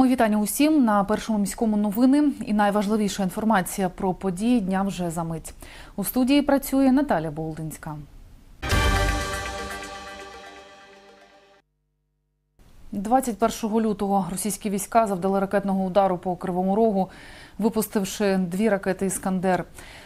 Мої вітання усім на першому міському новини. І найважливіша інформація про події дня вже за мить. У студії працює Наталя Болдинська. «21 лютого російські війська завдали ракетного удару по Кривому Рогу, випустивши дві ракети «Іскандер».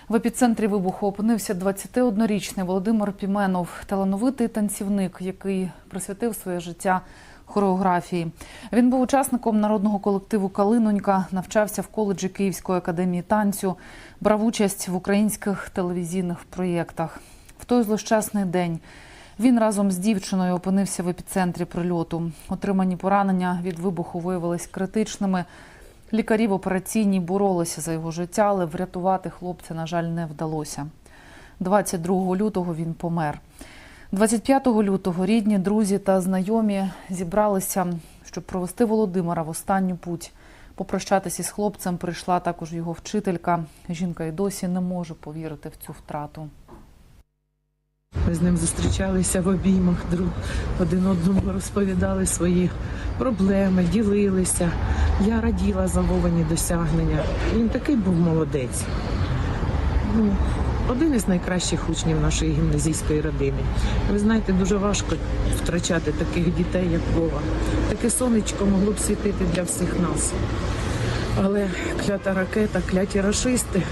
В епіцентрі вибуху опинився 21-річний Володимир Піменов, талановитий танцівник, який присвятив своє життя хореографії. Він був учасником народного колективу Калинонька, навчався в коледжі Київської академії танцю, брав участь в українських телевізійних проєктах. В той злощасний день він разом з дівчиною опинився в епіцентрі прильоту. Отримані поранення від вибуху виявились критичними. Лікарі в операційній боролися за його життя, але врятувати хлопця, на жаль, не вдалося. 22 лютого він помер. 25 лютого рідні, друзі та знайомі зібралися, щоб провести Володимира в останню путь. Попрощатися із хлопцем прийшла також його вчителька. Жінка й досі не може повірити в цю втрату. Ми з ним зустрічалися в обіймах, друг один одному розповідали свої проблеми, ділилися. Я раділа за Вовані досягнення. Він такий був молодець. Ну, один із найкращих учнів нашої гімназійської родини. Ви знаєте, дуже важко втрачати таких дітей, як Вова. Таке сонечко могло б світити для всіх нас. Але клята ракета, кляті рашисти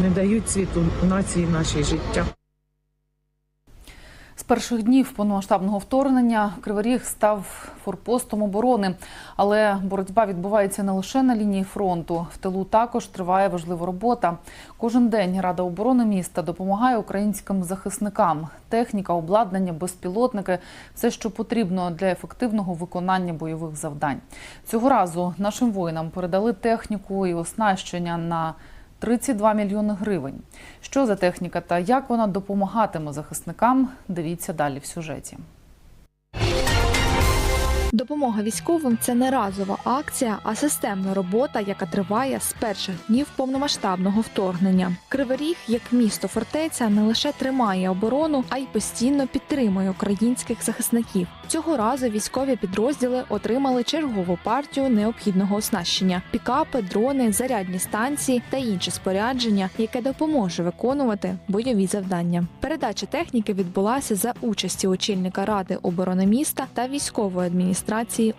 не дають світу нації нашій життя. Перших днів повномасштабного вторгнення Кривий Ріг став форпостом оборони, але боротьба відбувається не лише на лінії фронту. В тилу також триває важлива робота. Кожен день Рада оборони міста допомагає українським захисникам. Техніка, обладнання, безпілотники все, що потрібно для ефективного виконання бойових завдань. Цього разу нашим воїнам передали техніку і оснащення на 32 мільйони гривень. Що за техніка та як вона допомагатиме захисникам? Дивіться далі в сюжеті. Допомога військовим це не разова акція, а системна робота, яка триває з перших днів повномасштабного вторгнення. Кривий Ріг, як місто фортеця, не лише тримає оборону, а й постійно підтримує українських захисників. Цього разу військові підрозділи отримали чергову партію необхідного оснащення: пікапи, дрони, зарядні станції та інше спорядження, яке допоможе виконувати бойові завдання. Передача техніки відбулася за участі очільника ради оборони міста та військової адміністрації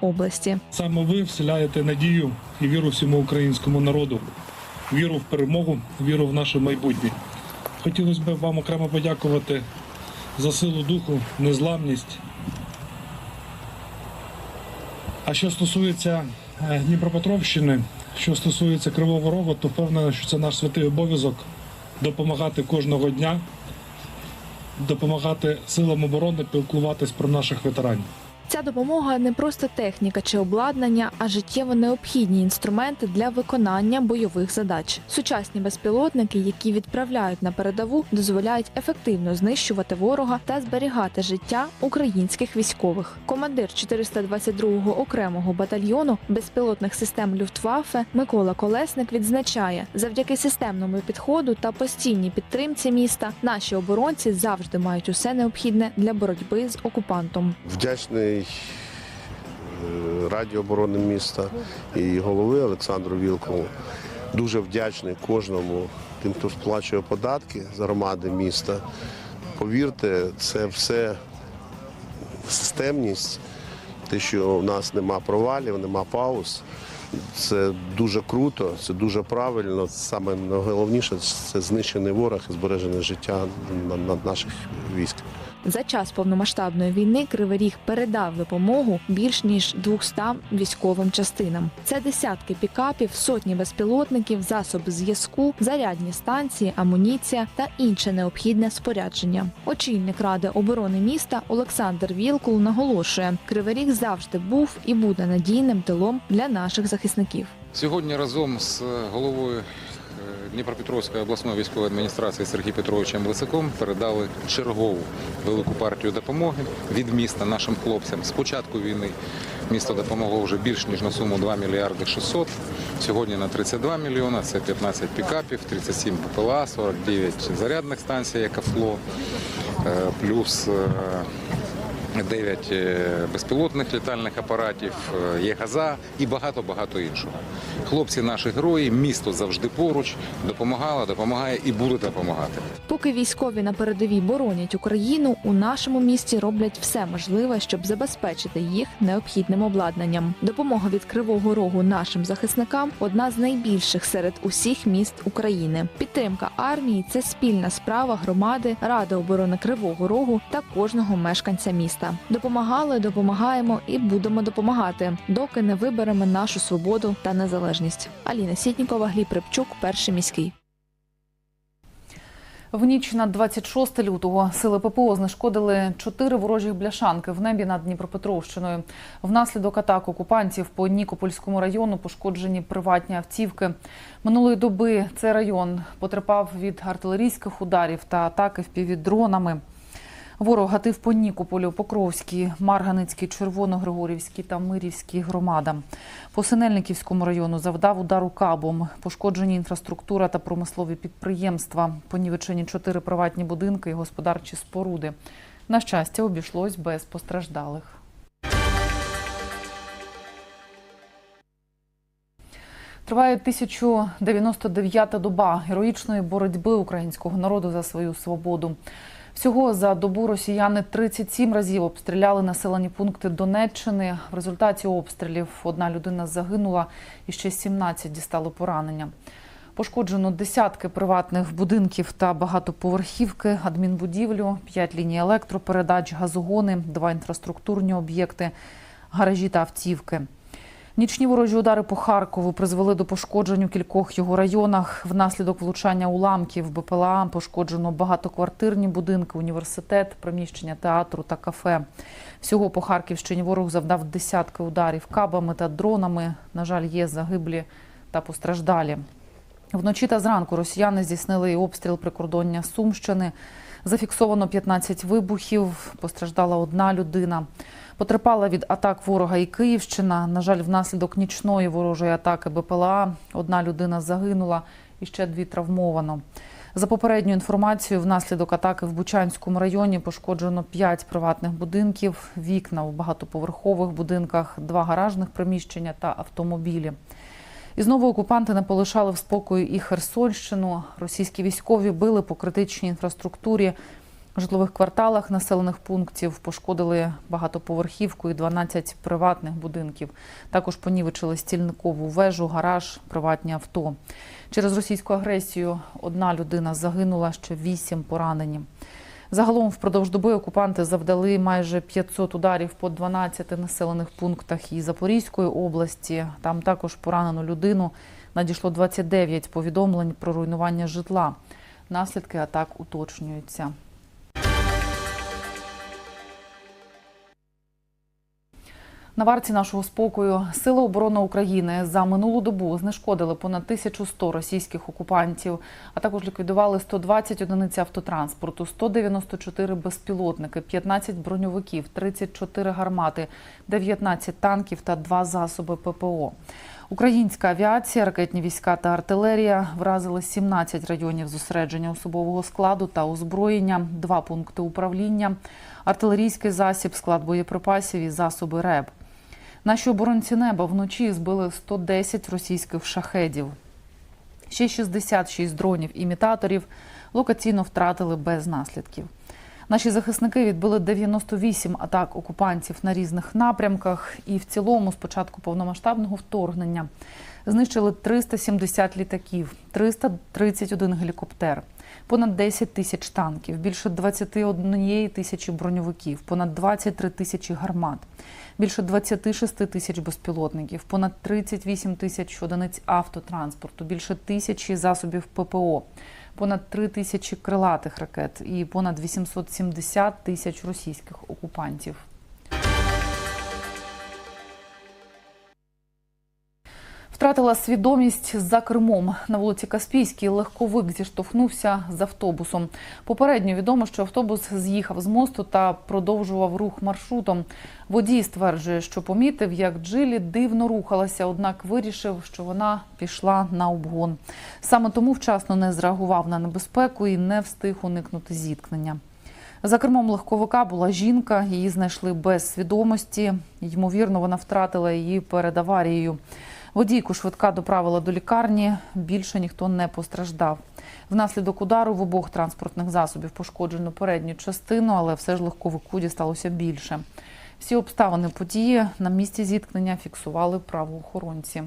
області. Саме ви вселяєте надію і віру всьому українському народу, віру в перемогу, віру в наше майбутнє. Хотілося б вам окремо подякувати за силу духу, незламність. А що стосується е, Дніпропетровщини, що стосується Кривого Рогу, то впевнений, що це наш святий обов'язок допомагати кожного дня, допомагати силам оборони піклуватись про наших ветеранів. Ця допомога не просто техніка чи обладнання, а життєво необхідні інструменти для виконання бойових задач. Сучасні безпілотники, які відправляють на передову, дозволяють ефективно знищувати ворога та зберігати життя українських військових. Командир 422-го окремого батальйону безпілотних систем Люфтваффе Микола Колесник відзначає, завдяки системному підходу та постійній підтримці міста наші оборонці завжди мають усе необхідне для боротьби з окупантом. Вдячний е, Раді оборони міста і голови Олександру Вілкову. Дуже вдячний кожному тим, хто сплачує податки з громади міста. Повірте, це все системність, те, що в нас нема провалів, нема пауз. Це дуже круто, це дуже правильно. Саме найголовніше це знищений ворог і збережене життя на- на наших військ. За час повномасштабної війни Кривий Ріг передав допомогу більш ніж 200 військовим частинам. Це десятки пікапів, сотні безпілотників, засоби зв'язку, зарядні станції, амуніція та інше необхідне спорядження. Очільник ради оборони міста Олександр Вілкул наголошує, Кривий Ріг завжди був і буде надійним тилом для наших захисників. Сьогодні разом з головою е, Дніпропетровської обласної військової адміністрації Сергієм Петровичем Лисаком передали чергову велику партію допомоги від міста нашим хлопцям. З початку війни місто допомогло вже більш ніж на суму 2 мільярди 600. Сьогодні на 32 мільйона. Це 15 пікапів, 37 ППЛА, 49 зарядних станцій, як АФЛО, е, плюс е, 9 е, безпілотних літальних апаратів, е, є газа і багато-багато іншого. Хлопці наші герої, місто завжди поруч, допомагало, допомагає і буде допомагати. Поки військові на передовій боронять Україну, у нашому місті роблять все можливе, щоб забезпечити їх необхідним обладнанням. Допомога від Кривого Рогу нашим захисникам одна з найбільших серед усіх міст України. Підтримка армії це спільна справа громади, ради оборони Кривого Рогу та кожного мешканця міста. Допомагали, допомагаємо і будемо допомагати, доки не виберемо нашу свободу та незалежність. Аліна Сітнікова, Гліб Рибчук, перший міський. В ніч на 26 лютого сили ППО знешкодили чотири ворожі бляшанки в небі над Дніпропетровщиною. Внаслідок атак окупантів по Нікопольському району пошкоджені приватні автівки. Минулої доби цей район потерпав від артилерійських ударів та атаки впівдронами. Ворог гатив по Нікополю, Покровській, Марганицькій, Червоногригорівській та Мирівській громадам. По Синельниківському району завдав удару кабом. Пошкоджені інфраструктура та промислові підприємства. Понівечені чотири приватні будинки і господарчі споруди. На щастя, обійшлось без постраждалих. Триває 1099-та доба героїчної боротьби українського народу за свою свободу. Всього за добу росіяни 37 разів обстріляли населені пункти Донеччини. В результаті обстрілів одна людина загинула і ще 17 дістали поранення. Пошкоджено десятки приватних будинків та багатоповерхівки, адмінбудівлю, п'ять ліній електропередач, газогони, два інфраструктурні об'єкти, гаражі та автівки. Нічні ворожі удари по Харкову призвели до пошкоджень у кількох його районах. Внаслідок влучання уламків БПЛА пошкоджено багатоквартирні будинки, університет, приміщення театру та кафе. Всього по Харківщині ворог завдав десятки ударів кабами та дронами. На жаль, є загиблі та постраждалі. Вночі та зранку росіяни здійснили і обстріл прикордоння Сумщини. Зафіксовано 15 вибухів, постраждала одна людина. Потерпала від атак ворога і Київщина. На жаль, внаслідок нічної ворожої атаки БПЛА одна людина загинула і ще дві травмовано. За попередньою інформацією, внаслідок атаки в Бучанському районі пошкоджено 5 приватних будинків, вікна у багатоповерхових будинках, два гаражних приміщення та автомобілі. І знову окупанти не полишали в спокою і Херсонщину. Російські військові били по критичній інфраструктурі, житлових кварталах населених пунктів, пошкодили багатоповерхівку і 12 приватних будинків. Також понівечили стільникову вежу, гараж, приватні авто. Через російську агресію одна людина загинула, ще вісім поранені. Загалом впродовж доби окупанти завдали майже 500 ударів по 12 населених пунктах і Запорізької області. Там також поранену людину надійшло 29 повідомлень про руйнування житла. Наслідки атак уточнюються. На варті нашого спокою Сили оборони України за минулу добу знешкодили понад 1100 російських окупантів, а також ліквідували 120 одиниць автотранспорту, 194 безпілотники, 15 броньовиків, 34 гармати, 19 танків та 2 засоби ППО. Українська авіація, ракетні війська та артилерія вразили 17 районів зосередження особового складу та озброєння, два пункти управління, артилерійський засіб, склад боєприпасів і засоби РЕБ. Наші оборонці неба вночі збили 110 російських шахедів. Ще 66 дронів-імітаторів локаційно втратили без наслідків. Наші захисники відбили 98 атак окупантів на різних напрямках, і в цілому, з початку повномасштабного вторгнення, знищили 370 літаків, 331 гелікоптер, понад 10 тисяч танків, більше 21 тисячі броньовиків, понад 23 тисячі гармат, більше 26 тисяч безпілотників, понад 38 тисяч одиниць автотранспорту, більше тисячі засобів ППО, понад 3 тисячі крилатих ракет і понад 870 тисяч російських окупантів. Втратила свідомість за кермом на вулиці Каспійській. Легковик зіштовхнувся з автобусом. Попередньо відомо, що автобус з'їхав з мосту та продовжував рух маршрутом. Водій стверджує, що помітив, як Джилі дивно рухалася, однак вирішив, що вона пішла на обгон. Саме тому вчасно не зреагував на небезпеку і не встиг уникнути зіткнення. За кермом легковика була жінка, її знайшли без свідомості. Ймовірно, вона втратила її перед аварією. Водійку швидка доправила до лікарні. Більше ніхто не постраждав. Внаслідок удару в обох транспортних засобів пошкоджено передню частину, але все ж легковику дісталося більше. Всі обставини події на місці зіткнення фіксували правоохоронці.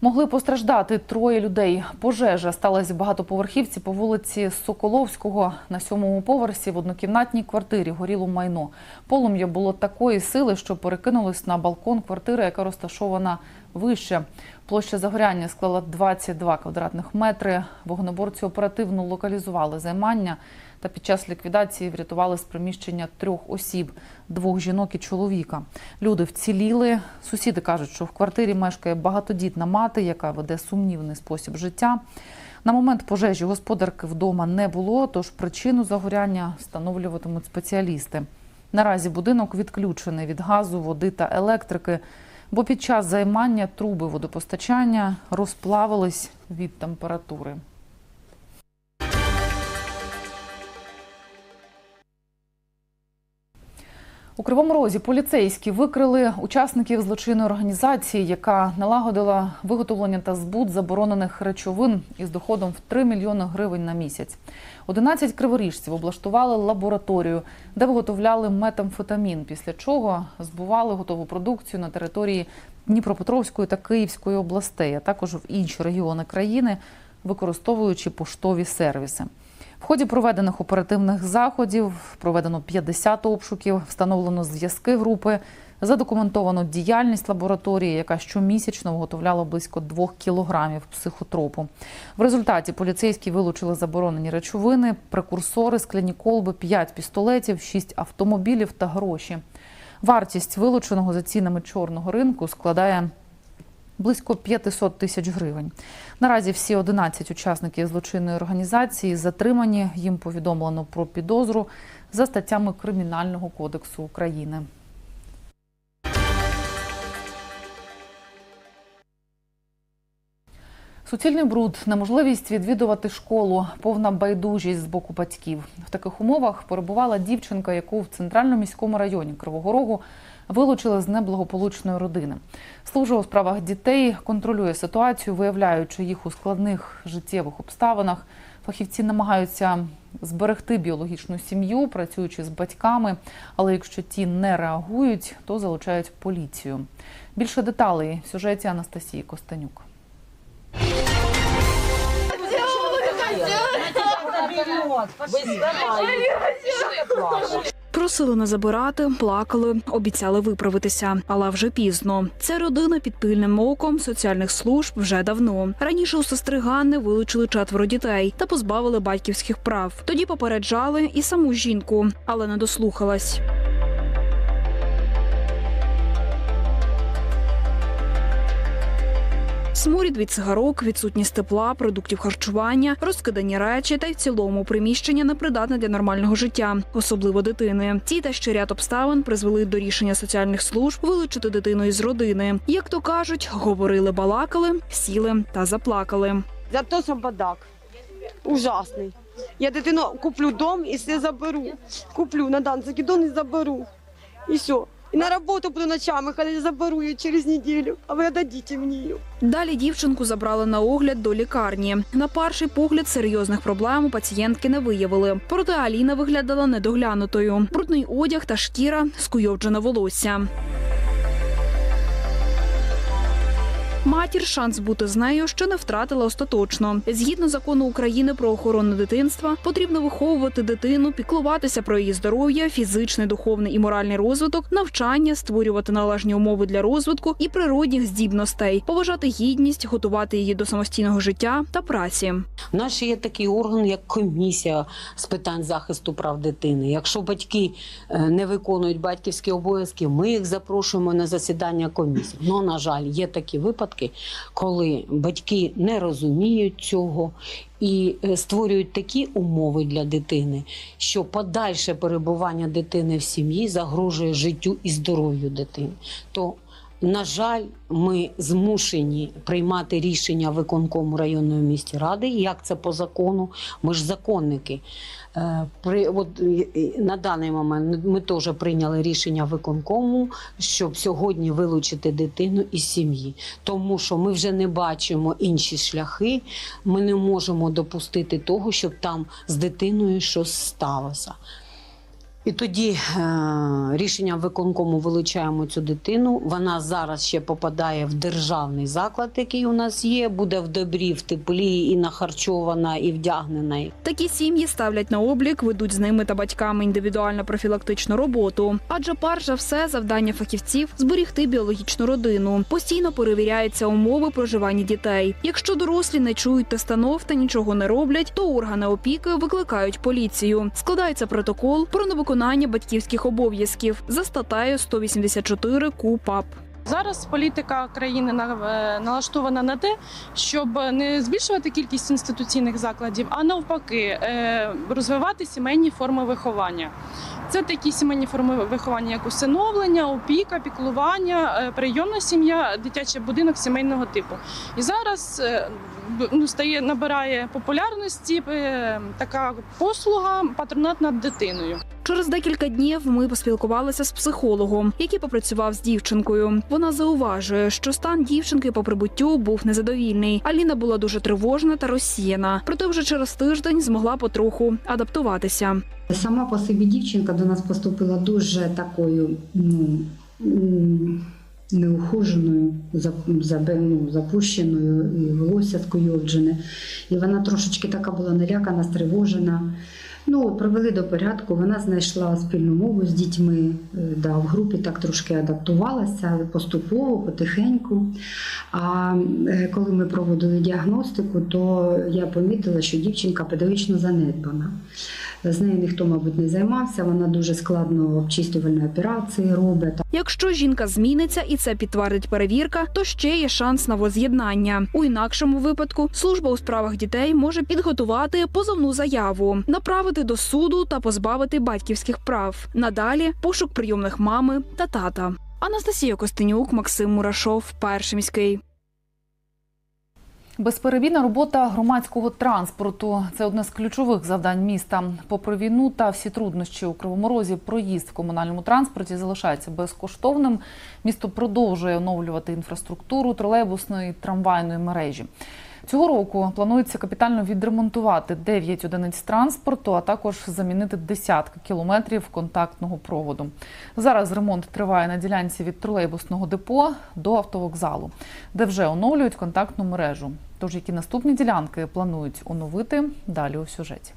Могли постраждати троє людей. Пожежа сталася в багатоповерхівці по вулиці Соколовського. На сьомому поверсі в однокімнатній квартирі горіло майно. Полум'я було такої сили, що перекинулось на балкон квартири, яка розташована вище. Площа загоряння склала 22 квадратних метри. Вогнеборці оперативно локалізували займання та під час ліквідації врятували з приміщення трьох осіб двох жінок і чоловіка. Люди вціліли. Сусіди кажуть, що в квартирі мешкає багатодітна мати, яка веде сумнівний спосіб життя. На момент пожежі господарки вдома не було, тож причину загоряння встановлюватимуть спеціалісти. Наразі будинок відключений від газу, води та електрики, бо під час займання труби водопостачання розплавились від температури. У Кривому Розі поліцейські викрили учасників злочинної організації, яка налагодила виготовлення та збут заборонених речовин із доходом в 3 мільйони гривень на місяць. 11 криворіжців облаштували лабораторію, де виготовляли метамфетамін, після чого збували готову продукцію на території Дніпропетровської та Київської областей, а також в інші регіони країни, використовуючи поштові сервіси. В ході проведених оперативних заходів проведено 50 обшуків, встановлено зв'язки групи, задокументовано діяльність лабораторії, яка щомісячно виготовляла близько 2 кілограмів психотропу. В результаті поліцейські вилучили заборонені речовини, прекурсори, скляні колби, 5 пістолетів, 6 автомобілів та гроші. Вартість вилученого за цінами чорного ринку складає близько 500 тисяч гривень. Наразі всі 11 учасників злочинної організації затримані. Їм повідомлено про підозру за статтями Кримінального кодексу України. Суцільний бруд, неможливість відвідувати школу, повна байдужість з боку батьків. В таких умовах перебувала дівчинка, яку в центральному міському районі Кривого Рогу вилучили з неблагополучної родини. Служба у справах дітей контролює ситуацію, виявляючи їх у складних життєвих обставинах. Фахівці намагаються зберегти біологічну сім'ю, працюючи з батьками. Але якщо ті не реагують, то залучають поліцію. Більше деталей в сюжеті Анастасії Костенюк. Просили не забирати, плакали, обіцяли виправитися, але вже пізно. Ця родина під пильним оком соціальних служб вже давно. Раніше у сестри Ганни вилучили четверо дітей та позбавили батьківських прав. Тоді попереджали і саму жінку, але не дослухалась. Сморід від цигарок, відсутність тепла, продуктів харчування, розкидані речі та й в цілому приміщення непридатне для нормального життя, особливо дитини. Ці та ще ряд обставин призвели до рішення соціальних служб вилучити дитину із родини. Як то кажуть, говорили, балакали, сіли та заплакали. Зато що бардак. Ужасний. Я дитину куплю дом і все заберу. Куплю на дан закидон і заберу. І все. І на роботу буду ночами, коли заберу її через неділю. А ви дадіть мені її. Далі дівчинку забрали на огляд до лікарні. На перший погляд серйозних проблем у пацієнтки не виявили. Проте Аліна виглядала недоглянутою. Брудний одяг та шкіра, скуйовджене волосся. Матір шанс бути з нею ще не втратила остаточно. Згідно закону України про охорону дитинства, потрібно виховувати дитину, піклуватися про її здоров'я, фізичний, духовний і моральний розвиток, навчання, створювати належні умови для розвитку і природних здібностей, поважати гідність, готувати її до самостійного життя та праці. У нас є такий орган, як комісія з питань захисту прав дитини. Якщо батьки е, не виконують батьківські обов'язки, ми їх запрошуємо на засідання комісії. Ну, на жаль, є такі випадки, коли батьки не розуміють цього і е, створюють такі умови для дитини, що подальше перебування дитини в сім'ї загрожує життю і здоров'ю дитини. То На жаль, ми змушені приймати рішення виконкому районної міської ради. Як це по закону? Ми ж законники. Е, При от на даний момент ми теж прийняли рішення виконкому, щоб сьогодні вилучити дитину із сім'ї, тому що ми вже не бачимо інші шляхи. Ми не можемо допустити того, щоб там з дитиною щось сталося. І тоді е, рішенням виконкому вилучаємо цю дитину. Вона зараз ще попадає в державний заклад, який у нас є, буде в добрі, в теплі, і нахарчована, і вдягнена. Такі сім'ї ставлять на облік, ведуть з ними та батьками індивідуально профілактичну роботу. Адже перш все завдання фахівців зберігти біологічну родину. Постійно перевіряються умови проживання дітей. Якщо дорослі не чують тестанов та нічого не роблять, то органи опіки викликають поліцію. Складається протокол про невиконання батьківських обов'язків за статтею 184 КУПАП. Зараз політика країни е, налаштована на те, щоб не збільшувати кількість інституційних закладів, а навпаки, е, розвивати сімейні форми виховання. Це такі сімейні форми виховання, як усиновлення, опіка, піклування, е, прийомна сім'я, дитячий будинок сімейного типу. І зараз ну, стає набирає популярності така послуга патронат над дитиною. Через декілька днів ми поспілкувалися з психологом, який попрацював з дівчинкою. Вона зауважує, що стан дівчинки по прибуттю був незадовільний. Аліна була дуже тривожна та розсіяна, проте вже через тиждень змогла потроху адаптуватися. Сама по собі дівчинка до нас поступила дуже такою ну, неухоженою, ну, запущеною, і волосся скуйовджене. І вона трошечки така була налякана, стривожена. Ну, привели до порядку, вона знайшла спільну мову з дітьми, е, да, в групі так трошки адаптувалася поступово, потихеньку. А е, коли ми проводили діагностику, то я помітила, що дівчинка педагогічно занедбана. З нею ніхто, мабуть, не займався. Вона дуже складно обчистювальні операції робить. Якщо жінка зміниться і це підтвердить перевірка, то ще є шанс на воз'єднання. У інакшому випадку служба у справах дітей може підготувати позовну заяву, направити до суду та позбавити батьківських прав. Надалі пошук прийомних мами та тата. Анастасія Костенюк, Максим Мурашов, перший міський. Безперебійна робота громадського транспорту це одне з ключових завдань міста. Попри війну та всі труднощі у Кривому Розі, проїзд в комунальному транспорті залишається безкоштовним. Місто продовжує оновлювати інфраструктуру тролейбусної і трамвайної мережі. Цього року планується капітально відремонтувати 9 одиниць транспорту, а також замінити десятки кілометрів контактного проводу. Зараз ремонт триває на ділянці від тролейбусного депо до автовокзалу, де вже оновлюють контактну мережу. Тож які наступні ділянки планують оновити далі у сюжеті.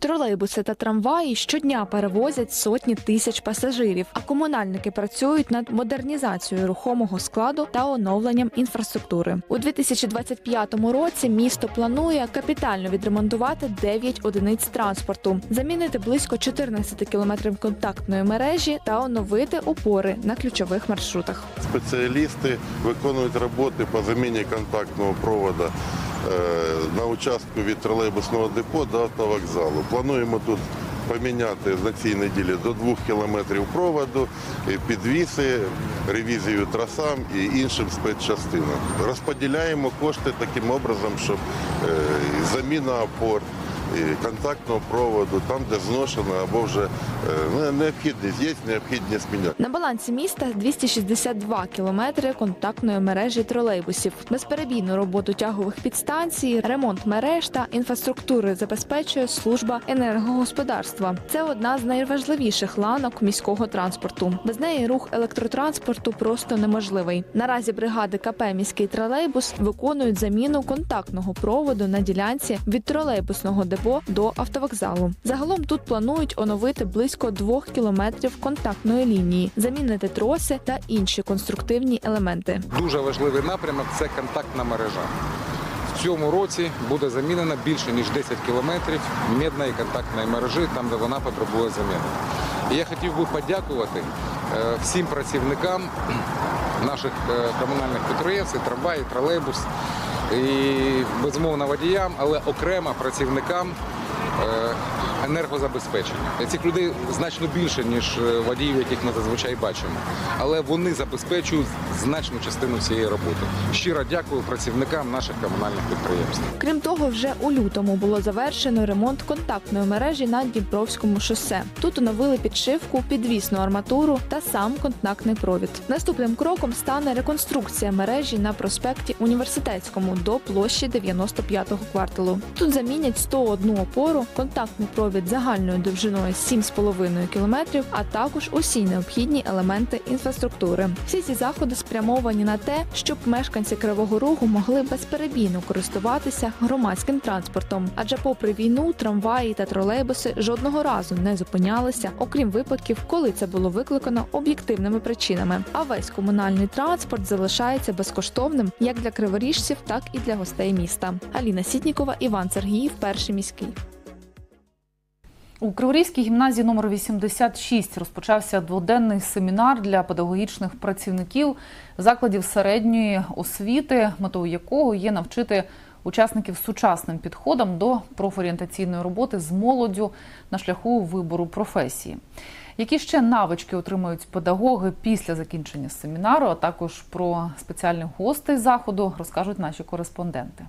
Тролейбуси та трамваї щодня перевозять сотні тисяч пасажирів, а комунальники працюють над модернізацією рухомого складу та оновленням інфраструктури. У 2025 році місто планує капітально відремонтувати 9 одиниць транспорту, замінити близько 14 кілометрів контактної мережі та оновити опори на ключових маршрутах. Спеціалісти виконують роботи по заміні контактного проводу на участку від тролейбусного депо до автовокзалу. Плануємо тут поміняти на цій неділі до 2 кілометрів проводу, підвіси, ревізію трасам і іншим спецчастинам. Розподіляємо кошти таким образом, щоб е, заміна опор. Контактного проводу, там, де зношено або вже ну, необхідність є, необхідність міняти. На балансі міста 262 кілометри контактної мережі тролейбусів. Безперебійну роботу тягових підстанцій, ремонт мереж та інфраструктури забезпечує служба енергогосподарства. Це одна з найважливіших ланок міського транспорту. Без неї рух електротранспорту просто неможливий. Наразі бригади КП міський тролейбус виконують заміну контактного проводу на ділянці від тролейбусного депо до автовокзалу. Загалом тут планують оновити близько двох кілометрів контактної лінії, замінити троси та інші конструктивні елементи. Дуже важливий напрямок це контактна мережа. В цьому році буде замінено більше ніж 10 кілометрів мідної контактної мережі, там де вона потребує заміни. Я хотів би подякувати е, всім працівникам наших е, комунальних підприємств, і тролейбус, і безумовно водіям, але окремо працівникам е, енергозабезпечення. Цих людей значно більше, ніж е, водіїв, яких ми зазвичай бачимо. Але вони забезпечують значну частину цієї роботи. Щиро дякую працівникам наших комунальних підприємств. Крім того, вже у лютому було завершено ремонт контактної мережі на Дніпровському шосе. Тут оновили підшивку, підвісну арматуру та сам контактний провід. Наступним кроком стане реконструкція мережі на проспекті Університетському до площі 95-го кварталу. Тут замінять 101 опору, контактний провід загальною довжиною 7,5 кілометрів, а також усі необхідні елементи інфраструктури. Всі ці заходи спрямовані на те, щоб мешканці Кривого Рогу могли безперебійно користуватися громадським транспортом. Адже, попри війну, трамваї та тролейбуси жодного разу не зупинялися, окрім випадків, коли це було викликано об'єктивними причинами. А весь комунальний транспорт залишається безкоштовним як для криворіжців, так і для гостей міста. Аліна Сітнікова, Іван Сергіїв, перший міський. У Криворізькій гімназії номер 86 розпочався дводенний семінар для педагогічних працівників закладів середньої освіти, метою якого є навчити учасників сучасним підходам до профорієнтаційної роботи з молоддю на шляху вибору професії. Які ще навички отримують педагоги після закінчення семінару, а також про спеціальних гостей заходу розкажуть наші кореспонденти.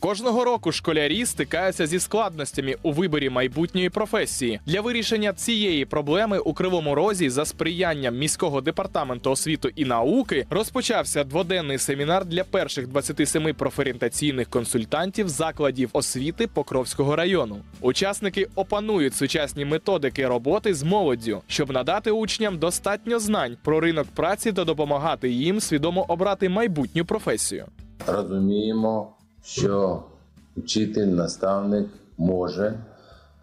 Кожного року школярі стикаються зі складностями у виборі майбутньої професії. Для вирішення цієї проблеми у Кривому Розі за сприянням міського департаменту освіти і науки розпочався дводенний семінар для перших 27 профорієнтаційних консультантів закладів освіти Покровського району. Учасники опанують сучасні методики роботи з молоддю, щоб надати учням достатньо знань про ринок праці та допомагати їм свідомо обрати майбутню професію. розуміємо, що вчитель, наставник може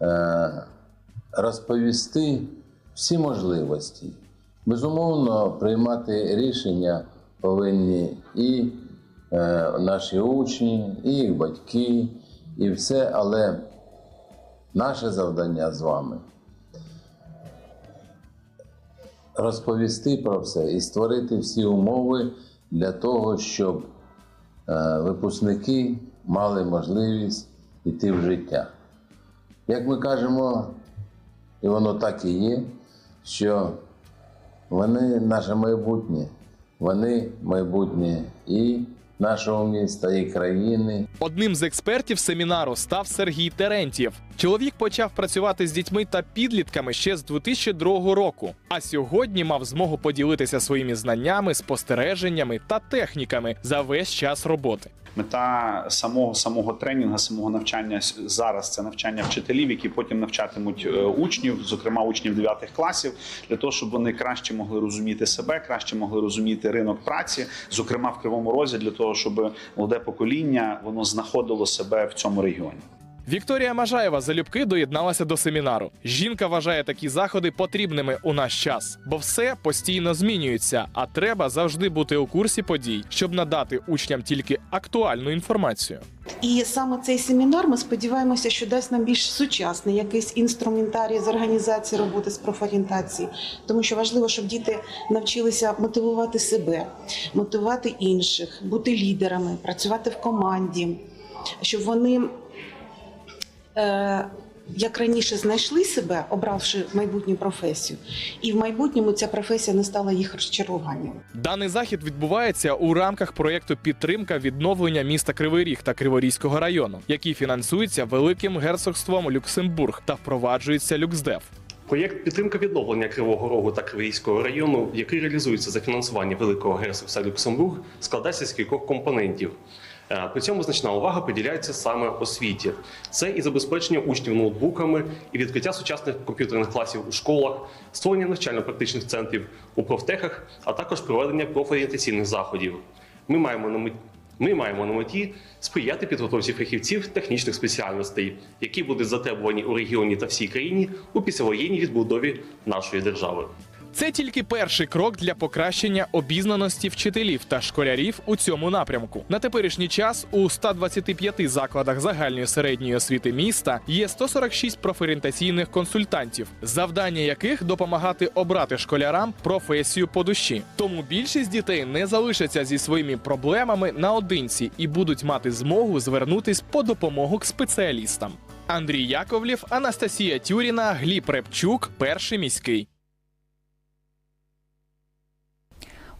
е, розповісти всі можливості. Безумовно, приймати рішення повинні і е, наші учні, і їх батьки, і все, але наше завдання з вами розповісти про все і створити всі умови для того, щоб випускники мали можливість йти в життя. Як ми кажемо, і воно так і є, що вони наше майбутнє, вони майбутнє і нашого міста, і країни, Одним з експертів семінару став Сергій Терентьєв. Чоловік почав працювати з дітьми та підлітками ще з 2002 року. А сьогодні мав змогу поділитися своїми знаннями, спостереженнями та техніками за весь час роботи. Мета самого самого тренінгу, самого навчання зараз це навчання вчителів, які потім навчатимуть е, учнів, зокрема учнів 9 класів, для того, щоб вони краще могли розуміти себе, краще могли розуміти ринок праці, зокрема в кривому розі, для того, щоб молоде покоління воно знаходило себе в цьому регіоні. Вікторія Мажаєва залюбки доєдналася до семінару. Жінка вважає такі заходи потрібними у наш час, бо все постійно змінюється, а треба завжди бути у курсі подій, щоб надати учням тільки актуальну інформацію. І саме цей семінар ми сподіваємося, що дасть нам більш сучасний якийсь інструментарій з організації роботи з профорієнтації, тому що важливо, щоб діти навчилися мотивувати себе, мотивувати інших, бути лідерами, працювати в команді, щоб вони. Е, як раніше знайшли себе, обравши майбутню професію, і в майбутньому ця професія не стала їх розчаруванням. Даний захід відбувається у рамках проєкту підтримка відновлення міста Кривий Ріг та Криворізького району, який фінансується великим герцогством Люксембург та впроваджується Люксдев. Проєкт підтримка відновлення Кривого Рогу та Кривійського району, який реалізується за фінансування Великого герцогства Люксембург, складається з кількох компонентів. Е, При цьому значна увага приділяється саме освіті. Це і забезпечення учнів ноутбуками, і відкриття сучасних комп'ютерних класів у школах, створення навчально-практичних центрів у профтехах, а також проведення профорієнтаційних заходів. Ми маємо на меті. Ми маємо на меті сприяти підготовці фахівців технічних спеціальностей, які будуть затребувані у регіоні та всій країні у післявоєнній відбудові нашої держави. Це тільки перший крок для покращення обізнаності вчителів та школярів у цьому напрямку. На теперішній час у 125 закладах загальної середньої освіти міста є 146 профорієнтаційних консультантів, завдання яких допомагати обрати школярам професію по душі. Тому більшість дітей не залишаться зі своїми проблемами наодинці і будуть мати змогу звернутись по допомогу к спеціалістам. Андрій Яковлів, Анастасія Тюріна, Гліб Репчук, перший міський.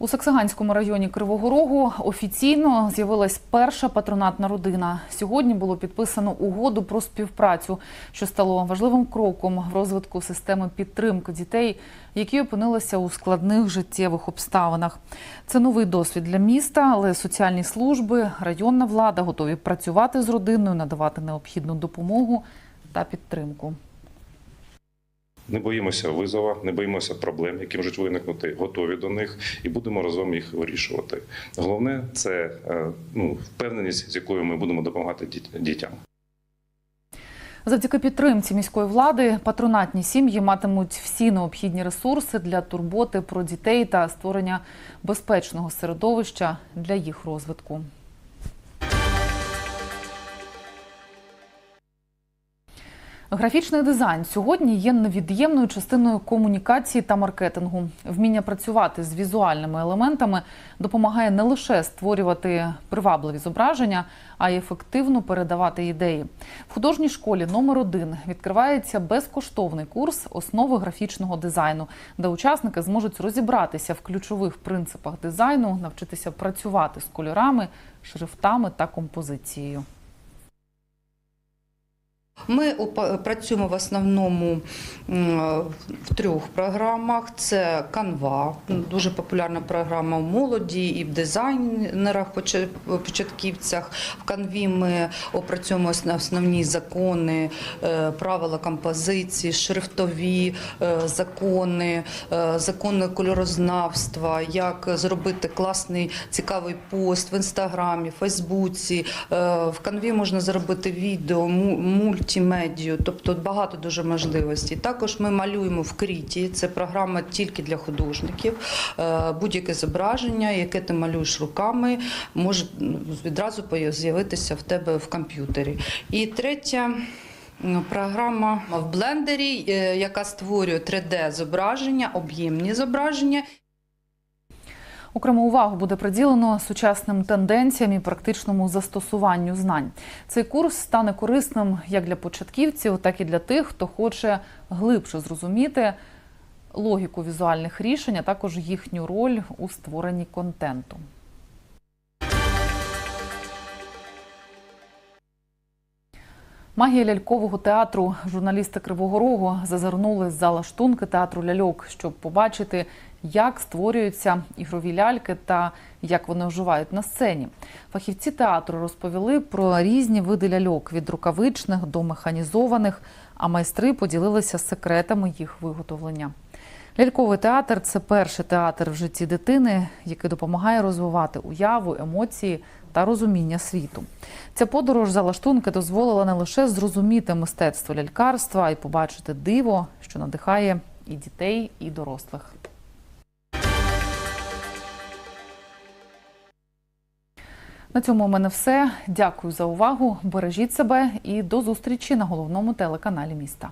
У Саксаганському районі Кривого Рогу офіційно з'явилась перша патронатна родина. Сьогодні було підписано угоду про співпрацю, що стало важливим кроком в розвитку системи підтримки дітей, які опинилися у складних життєвих обставинах. Це новий досвід для міста, але соціальні служби, районна влада готові працювати з родиною, надавати необхідну допомогу та підтримку. Не боїмося визова, не боїмося проблем, які можуть виникнути, готові до них, і будемо разом їх вирішувати. Головне це е, ну, впевненість, з якою ми будемо допомагати дітям. Завдяки підтримці міської влади патронатні сім'ї матимуть всі необхідні ресурси для турботи про дітей та створення безпечного середовища для їх розвитку. Графічний дизайн сьогодні є невід'ємною частиною комунікації та маркетингу. Вміння працювати з візуальними елементами допомагає не лише створювати привабливі зображення, а й ефективно передавати ідеї. В художній школі номер 1 відкривається безкоштовний курс основи графічного дизайну, де учасники зможуть розібратися в ключових принципах дизайну, навчитися працювати з кольорами, шрифтами та композицією. Ми працюємо в основному в трьох програмах: це Canva, дуже популярна програма в молоді і в дизайнерах, поча- початківцях. В Canva ми опрацьовуємо ос- основні закони, е, правила композиції, шрифтові е, закони, е, закони кольорознавства, як зробити класний цікавий пост в інстаграмі, Фейсбуці. В Canva можна зробити відео, му- мультимедію, тобто багато дуже можливостей. Також ми малюємо в Кріті. Це програма тільки для художників. Е, Будь-яке зображення, яке ти малюєш руками, може відразу з'явитися в тебе в комп'ютері. І третя. Програма в блендері, е, яка створює 3D-зображення, об'ємні зображення Окрему увагу буде приділено сучасним тенденціям і практичному застосуванню знань. Цей курс стане корисним як для початківців, так і для тих, хто хоче глибше зрозуміти логіку візуальних рішень, а також їхню роль у створенні контенту. Магія лялькового театру. Журналісти Кривого Рогу зазирнули з зала штунки театру ляльок, щоб побачити, як створюються ігрові ляльки та як вони оживають на сцені. Фахівці театру розповіли про різні види ляльок від рукавичних до механізованих, а майстри поділилися секретами їх виготовлення. Ляльковий театр це перший театр в житті дитини, який допомагає розвивати уяву, емоції та розуміння світу. Ця подорож за лаштунки дозволила не лише зрозуміти мистецтво лялькарства, й побачити диво, що надихає і дітей, і дорослих. На цьому у мене все. Дякую за увагу. Бережіть себе і до зустрічі на головному телеканалі міста.